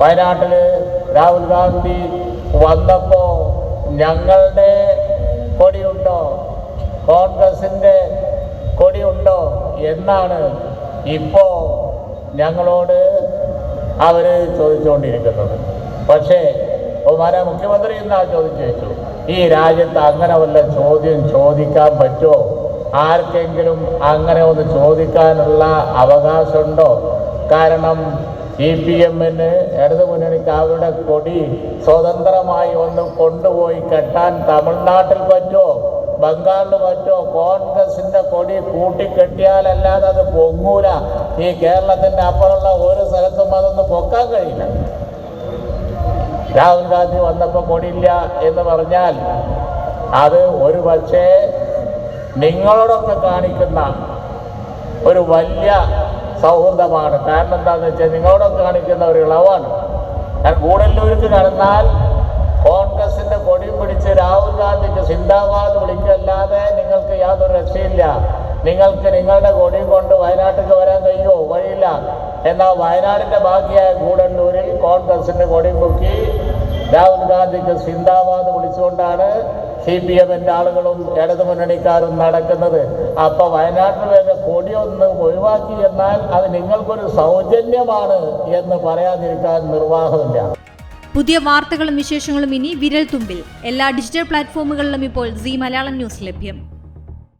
വയനാട്ടിൽ രാഹുൽ ഗാന്ധി വന്നപ്പോൾ ഞങ്ങളുടെ കൊടിയുണ്ടോ? കോൺഗ്രസിന്റെ കൊടിയുണ്ടോ എന്നാണ് ഇപ്പോൾ ഞങ്ങളോട് അവർ ചോദിച്ചുകൊണ്ടിരിക്കുന്നത് പക്ഷേ ബഹുമാന മുഖ്യമന്ത്രി എന്നാ ചോദിച്ചു ചോദിച്ചു ഈ രാജ്യത്ത് അങ്ങനെ വല്ല ചോദ്യം ചോദിക്കാൻ പറ്റുമോ ആർക്കെങ്കിലും അങ്ങനെ ഒന്ന് ചോദിക്കാനുള്ള അവകാശമുണ്ടോ? കാരണം സി പി എമ്മിന് ഇടതു മുന്നണിക്ക് അവരുടെ കൊടി സ്വതന്ത്രമായി ഒന്ന് കൊണ്ടുപോയി കെട്ടാൻ തമിഴ്നാട്ടിൽ പറ്റുമോ ബംഗാളിൽ പറ്റുമോ കോൺഗ്രസിന്റെ കൊടി കൂട്ടിക്കെട്ടിയാലല്ലാതെ അത് പൊങ്ങൂല. ഈ കേരളത്തിന്റെ അപ്പുറമുള്ള ഒരു സ്ഥലത്തും അതൊന്ന് പൊക്കാൻ കഴിയില്ല. രാഹുൽ ഗാന്ധി വന്നപ്പോൾ കൊടിയില്ല എന്ന് പറഞ്ഞാൽ അത് ഒരു പക്ഷേ നിങ്ങളോടൊക്കെ കാണിക്കുന്ന ഒരു വലിയ സൗഹൃദമാണ്. കാരണം എന്താണെന്ന് വെച്ചാൽ നിങ്ങളോടൊക്കെ കാണിക്കുന്ന ഒരു ഇളവാണ്. കാരണം ഗൂഡല്ലൂർക്ക് കടന്നാൽ കോൺഗ്രസിന്റെ കൊടിയും പിടിച്ച് രാഹുൽ ഗാന്ധിക്ക് സിന്ദാബാദ് വിളിക്കല്ലാതെ നിങ്ങൾക്ക് യാതൊരു രക്ഷയില്ല. നിങ്ങൾക്ക് നിങ്ങളുടെ കൊടിയും കൊണ്ട് വയനാട്ടിലേക്ക് വരാൻ കഴിയുമോ? വഴിയില്ല. എന്നാൽ വയനാടിന്റെ ബാക്കിയായ ഗൂഢല്ലൂരിൽ കോൺഗ്രസിന്റെ കൊടിയും പൊക്കി രാഹുൽ ഗാന്ധിക്ക് സിന്ദാബാദ് വിളിച്ചുകൊണ്ടാണ് സി പി എമ്മിന്റെ ആളുകളും ഇടതു മുന്നണിക്കാരും നടക്കുന്നത്. അപ്പൊ വയനാട്ടിൽ വരുന്ന കൊടിയൊന്ന് ഒഴിവാക്കി എന്നാൽ അത് നിങ്ങൾക്കൊരു സൗജന്യമാണ് എന്ന് പറയാതിരിക്കാൻ നിർവാഹമില്ല. പുതിയ വാർത്തകളും വിശേഷങ്ങളും ഇനി വിരൽ തുമ്പിൽ എല്ലാ ഡിജിറ്റൽ പ്ലാറ്റ്ഫോമുകളിലും ഇപ്പോൾ സി മലയാളം ന്യൂസ് ലഭ്യം.